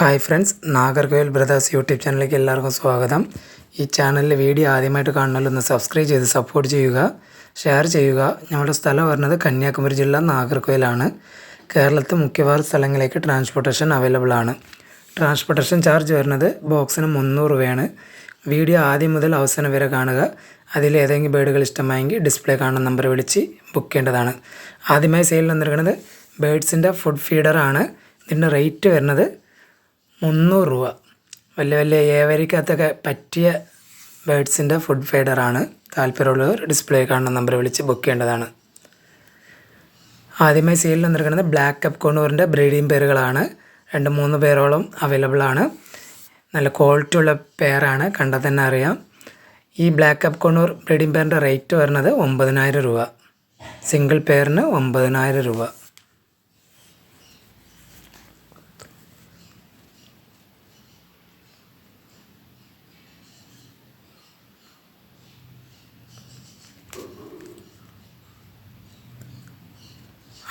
Hi friends Nagercoil brothers YouTube ചാനലിലേക്ക് എല്ലാവർക്കും സ്വാഗതം. ഈ ചാനലിലെ വീഡിയോ ആദ്യമായിട്ട് കാണണമെങ്കിൽ സബ്സ്ക്രൈബ് ചെയ്ത് സപ്പോർട്ട് ചെയ്യുക ഷെയർ ചെയ്യുക. ഞങ്ങളുടെ സ്ഥലം വരുന്നത് കന്യാകുമാരി ജില്ല നാഗർകോയിലാണ്. കേരളത്തിൽ മിക്കവാറും സ്ഥലങ്ങളിലേക്ക് ട്രാൻസ്പോർട്ടേഷൻ അവൈലബിൾ ആണ്. ട്രാൻസ്പോർട്ടേഷൻ ചാർജ് വരുന്നത് ബോക്സിന് മുന്നൂറ് രൂപയാണ്. വീഡിയോ ആദ്യം മുതൽ അവസാനം വരെ കാണുക. അതിൽ ഏതെങ്കിലും ബേഡുകൾ ഇഷ്ടമായെങ്കിൽ ഡിസ്പ്ലേ കാണുന്ന നമ്പർ വിളിച്ച് ബുക്ക് ചെയ്യേണ്ടതാണ്. ആദ്യമായി സെയിൽ വന്നിരിക്കുന്നത് ബേഡ്സിന്റെ ഫുഡ് ഫീഡറാണ് ഇതിന്റെ റേറ്റ് വരുന്നത് മുന്നൂറ് രൂപ. വലിയ വലിയ ഏവരിക്കകത്തൊക്കെ പറ്റിയ ബേഡ്സിന്റെ ഫുഡ് ഫീഡറാണ്. താല്പര്യമുള്ളവർ ഡിസ്പ്ലേ കാണുന്ന നമ്പർ വിളിച്ച് ബുക്ക് ചെയ്യേണ്ടതാണ്. ആദ്യമായി സെയിലിൽ വന്നിരിക്കുന്നത് ബ്ലാക്ക് കപ്പ് കോണ്ടൂറിന്റെ ബ്രീഡിംഗ് പേരുകളാണ്. രണ്ട് മൂന്ന് പേരോളം അവൈലബിൾ ആണ്. നല്ല ക്വാളിറ്റി ഉള്ള പെയറാണ് കണ്ടാൽ തന്നെ അറിയാം. ഈ ബ്ലാക്ക് കപ്പ് കോണ്ടൂർ ബ്രീഡിംഗ് പെയറിന്റെ റേറ്റ് വരുന്നത് ഒമ്പതിനായിരം രൂപ. സിംഗിൾ പെയറിന് ഒമ്പതിനായിരം രൂപ.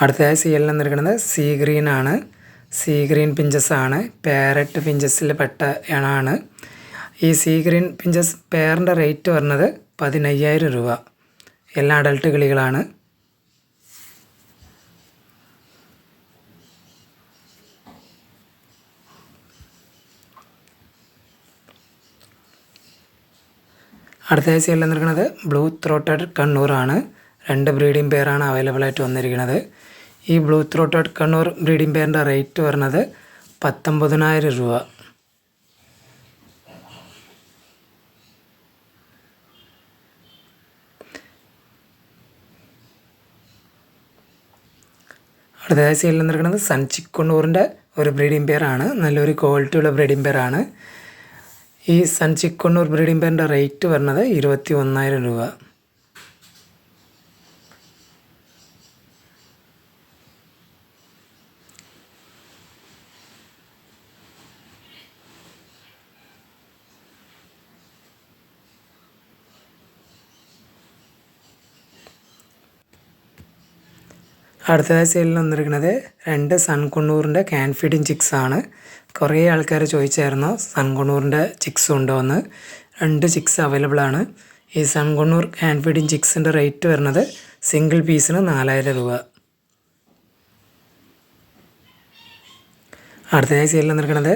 അടുത്തതായി സി എൽ എന്നിരിക്കുന്നത് സീ ഗ്രീൻ ആണ്. സീ ഗ്രീൻ പിഞ്ചസ് ആണ്. പാരറ്റ് പിഞ്ചസിൽ പെട്ട ഇണാണ് ഈ സീ ഗ്രീൻ പിഞ്ചസ് പെയറിന്റെ റേറ്റ് വരുന്നത് പതിനയ്യായിരം രൂപ. എല്ലാ അഡൾട്ട് കിളികളാണ്. അടുത്ത ആഴ്ച എല്ലാം നിൽക്കുന്നത് ബ്ലൂ ത്രോട്ടഡ് കണ്ണൂറാണ് രണ്ട് ബ്രീഡിംഗ് പെയറാണ് അവൈലബിൾ ആയിട്ട് വന്നിരിക്കുന്നത്. ഈ ബ്ലൂ ത്രോട്ടഡ് കണ്ണൂർ ബ്രീഡിംഗ് പെയറിന്റെ റേറ്റ് വരുന്നത് പത്തൊമ്പതിനായിരം രൂപ. അടുത്തതായി നിന്നിരിക്കുന്നത് സൺചിക്കൊണ്ണൂറിന്റെ ഒരു ബ്രീഡിംഗ് പെയറാണ്. നല്ലൊരു ക്വാളിറ്റി ഉള്ള ബ്രീഡിംഗ് പെയറാണ്. ഈ സൺചിക്കൊണ്ണൂർ ബ്രീഡിംഗ് പെയറിന്റെ റേറ്റ് വരുന്നത് ഇരുപത്തി ഒന്നായിരം രൂപ. അടുത്തതായി സെയിലിൽ വന്നിരിക്കുന്നത് രണ്ട് സൺകുണ്ണൂറിന്റെ ക്യാൻ ഫീഡിങ് ചിക്സ് ആണ് കുറേ ആൾക്കാർ ചോദിച്ചായിരുന്നു സൺകുണ്ണൂറിന്റെ ചിക്സ് ഉണ്ടോ എന്ന് രണ്ട് ചിക്സ് അവൈലബിൾ ആണ് ഈ സൺകുണ്ണൂർ ക്യാൻ ഫീഡിങ് ചിക്സിന്റെ റേറ്റ് വരുന്നത് സിംഗിൾ പീസിന് നാലായിരം രൂപ. അടുത്തതായി സെയിലിൽ വന്നിരിക്കുന്നത്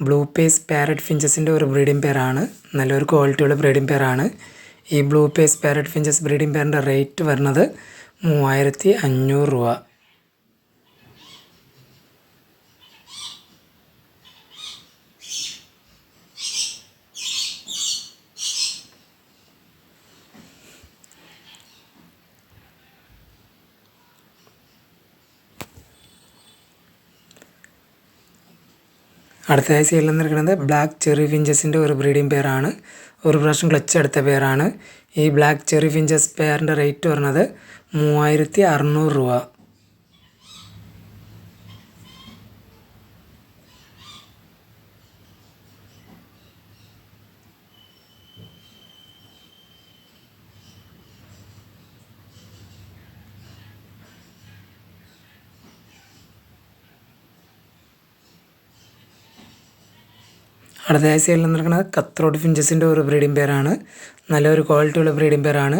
ബ്ലൂ പേസ് പാരറ്റ് ഫിഞ്ചസിന്റെ ഒരു ബ്രീഡിംഗ് പെയറാണ്. നല്ലൊരു ക്വാളിറ്റിയുള്ള ബ്രീഡിംഗ് പെയറാണ്. ഈ blue face parrot finches breeding പെയറിന്റെ rate വരുന്നത് മൂവായിരത്തി അഞ്ഞൂറ് രൂപ. അടുത്തതായി സെയിൽ നിന്നിരിക്കുന്നത് ബ്ലാക്ക് ചെറി ഫിഞ്ചസിന്റെ ഒരു ബ്രീഡിംഗ് പെയറാണ് ഒരു പ്രാവശ്യം ക്ലച്ച് എടുത്ത പെയറാണ് ഈ ബ്ലാക്ക് ചെറി ഫിഞ്ചസ് പെയറിന്റെ റേറ്റ് പറഞ്ഞത് മൂവായിരത്തി അറുന്നൂറ് രൂപ. അടുത്തതായി ആഴ്ചയിൽ നിന്നിരിക്കുന്നത് കത്രോട്ട് ഫിഞ്ചസിന്റെ ഒരു ബ്രീഡിംഗ് പെയറാണ് നല്ലൊരു ക്വാളിറ്റിയുള്ള ബ്രീഡിംഗ് പെയറാണ്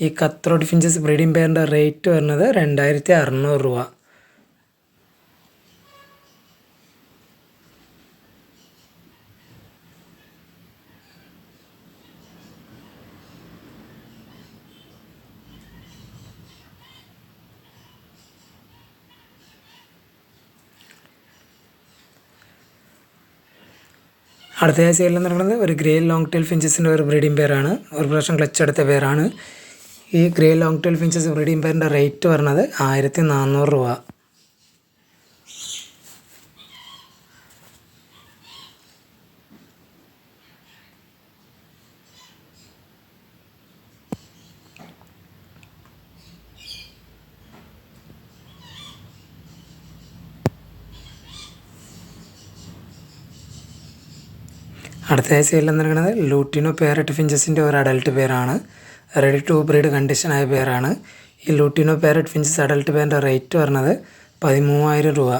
ഈ കത്രോട്ട് ഫിഞ്ചസ് ബ്രീഡിംഗ് പെയറിന്റെ റേറ്റ് വരുന്നത് രണ്ടായിരത്തി അറുന്നൂറ് രൂപ. അടുത്തതായി സെയിലിൽ നടക്കുന്നത് ഒരു ഗ്രേ ലോങ് ടെയിൽ ഫിഞ്ചസിന്റെ ഒരു ബ്രീഡിംഗ് പേരാണ് ഒരു പ്രാവശ്യം ക്ലച്ച് എടുത്ത പേരാണ് ഈ grey long tail finches breeding പേരിന്റെ റേറ്റ് വരുന്നത് ആയിരത്തി നാനൂറ് രൂപ. അടുത്തതായി സെയിൽ നൽകുന്നത് ലൂട്ടിനോ പേരറ്റ് ഫിഞ്ചസിന്റെ ഒരു അഡൽട്ട് പേരാണ് റെഡി ടു ബ്രീഡ് കണ്ടീഷനായ പേരാണ് ഈ ലൂട്ടിനോ പേരറ്റ് ഫിഞ്ചസ് അഡൽട്ട് പേരിന്റെ റേറ്റ് പറഞ്ഞത് പതിമൂവായിരം രൂപ.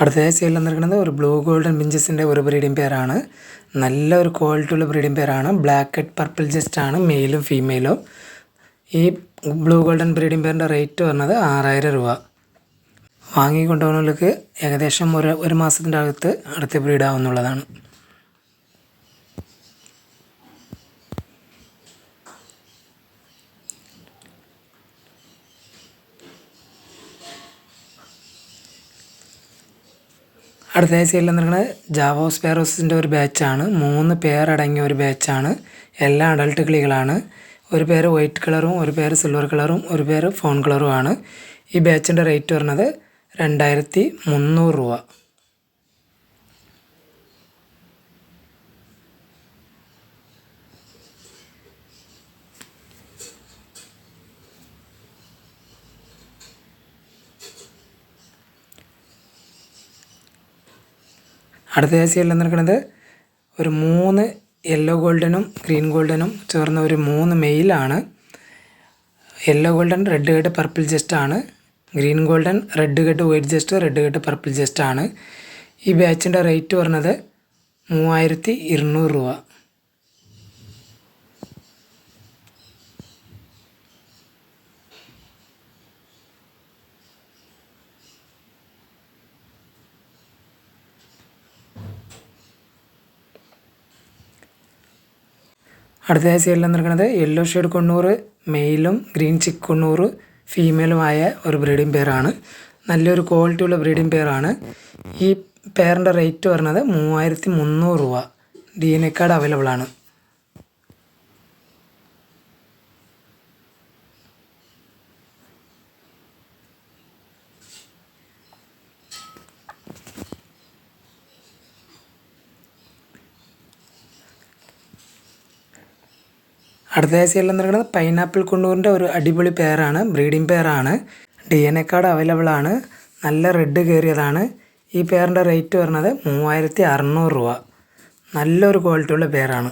അടുത്തതായി സെയിൽ വന്നിരിക്കുന്നത് ഒരു ബ്ലൂ ഗോൾഡൻ മിഞ്ചസിന്റെ ഒരു ബ്രീഡിംഗ് പെയറാണ്. നല്ല ഒരു ക്വാളിറ്റി ഉള്ള ബ്രീഡിംഗ് പെയറാണ്. ബ്ലാക്ക് ഹെഡ് പർപ്പിൾ ജസ്റ്റ് ആണ് മെയിലും ഫീമെയിലും. ഈ ബ്ലൂ ഗോൾഡൻ ബ്രീഡിംഗ് പെയറിന്റെ റേറ്റ് വരുന്നത് ആറായിരം രൂപ. വാങ്ങിക്കൊണ്ടുപോകുന്നവർക്ക് ഏകദേശം ഒരു ഒരു മാസത്തിന്റെ അകത്ത് അടുത്ത് ബ്രീഡ് അടുത്തതായി സെയിൽ ജാവോസ് ജാവോ സ്പെയറോസിന്റെ ഒരു ബാച്ചാണ് മൂന്ന് പേർ അടങ്ങിയ ഒരു ബാച്ചാണ് എല്ലാം അഡൾട്ട് കിളികളാണ്. ഒരു പേര് വൈറ്റ് കളറും ഒരു പേര് സിൽവർ കളറും ഒരു പേര് ഫോൺ കളറുമാണ് ഈ ബാച്ചിന്റെ റേറ്റ് വരുന്നത് രണ്ടായിരത്തി മുന്നൂറ് രൂപ. അടുത്ത ജേഴ്സിയിൽ നിൽക്കുന്നത് ഒരു മൂന്ന് യെല്ലോ ഗോൾഡനും ഗ്രീൻ ഗോൾഡനും ചേർന്ന ഒരു മൂന്ന് മെയിലാണ്. Yellow golden red head purple chest ആണ്. Green golden red head white chest red head purple chest ആണ്. ഈ ബാച്ചിന്റെ റേറ്റ് പറഞ്ഞത് മൂവായിരത്തി ഇരുന്നൂറ് രൂപ. അടുത്തതായി സൈഡിൽ നിൽക്കുന്നത് യെല്ലോ ഷെയ്ഡ് കൊണ്ണൂറ് മെയിലും ഗ്രീൻ ചിക്ക് കൊണ്ണൂറ് ഫീമെയിലുമായ ഒരു ബ്രീഡിംഗ് പെയറാണ് നല്ലൊരു ക്വാളിറ്റി ഉള്ള ബ്രീഡിംഗ് പെയറാണ് ഈ പെയറിന്റെ റേറ്റ് പറഞ്ഞത് മൂവായിരത്തി മുന്നൂറ് രൂപ. D N A card available ആണ്. അടുത്ത ആഴ്ച എല്ലാം നൽകുന്നത് പൈനാപ്പിൾ കുണ്ണൂറിന്റെ ഒരു അടിപൊളി പെയറാണ് breeding പെയറാണ് D N A card available ആണ്. നല്ല റെഡ് കയറിയതാണ്. ഈ പെയറിന്റെ റേറ്റ് വരുന്നത് മൂവായിരത്തി അറുന്നൂറ് രൂപ. നല്ലൊരു ക്വാളിറ്റി ഉള്ള പെയറാണ്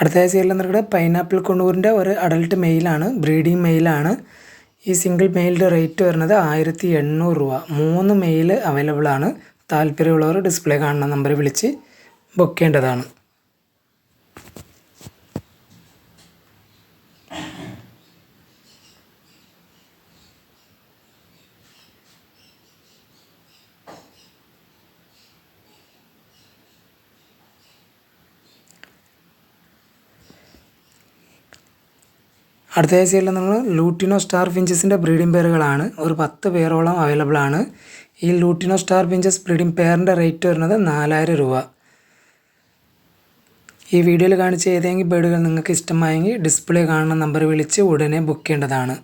അടുത്ത സൈഡിൽ നിൽക്കുന്നത് പൈനാപ്പിൾ കൊണ്ടൂരിന്റെ ഒരു അഡൽട്ട് മെയിലാണ് ബ്രീഡിംഗ് മെയിലാണ് ഈ സിംഗിൾ മെയിലിന്റെ റേറ്റ് വരുന്നത് ആയിരത്തി എണ്ണൂറ് രൂപ. മൂന്ന് മെയിൽ അവൈലബിൾ ആണ്. താല്പര്യമുള്ളവർ ഡിസ്പ്ലേ കാണുന്ന നമ്പറിൽ വിളിച്ച് ബുക്ക് ചെയ്യേണ്ടതാണ്. അടുത്ത ആഴ്ചയിൽ നമ്മൾ ലൂട്ടിനോ സ്റ്റാർ ഫിഞ്ചസിന്റെ ബ്രീഡിംഗ് പെയറുകളാണ്. ഒരു പത്ത് പേരോളം അവൈലബിൾ ആണ്. ഈ ലൂട്ടിനോ സ്റ്റാർ ഫിഞ്ചസ് ബ്രീഡിംഗ് പെയറിന്റെ റേറ്റ് വരുന്നത് നാലായിരം രൂപ. ഈ വീഡിയോയിൽ കാണിച്ച ഏതെങ്കിലും ബേഡുകൾ നിങ്ങൾക്ക് ഇഷ്ടമായെങ്കിൽ ഡിസ്പ്ലേ കാണുന്ന നമ്പർ വിളിച്ച് ഉടനെ ബുക്ക് ചെയ്യേണ്ടതാണ്.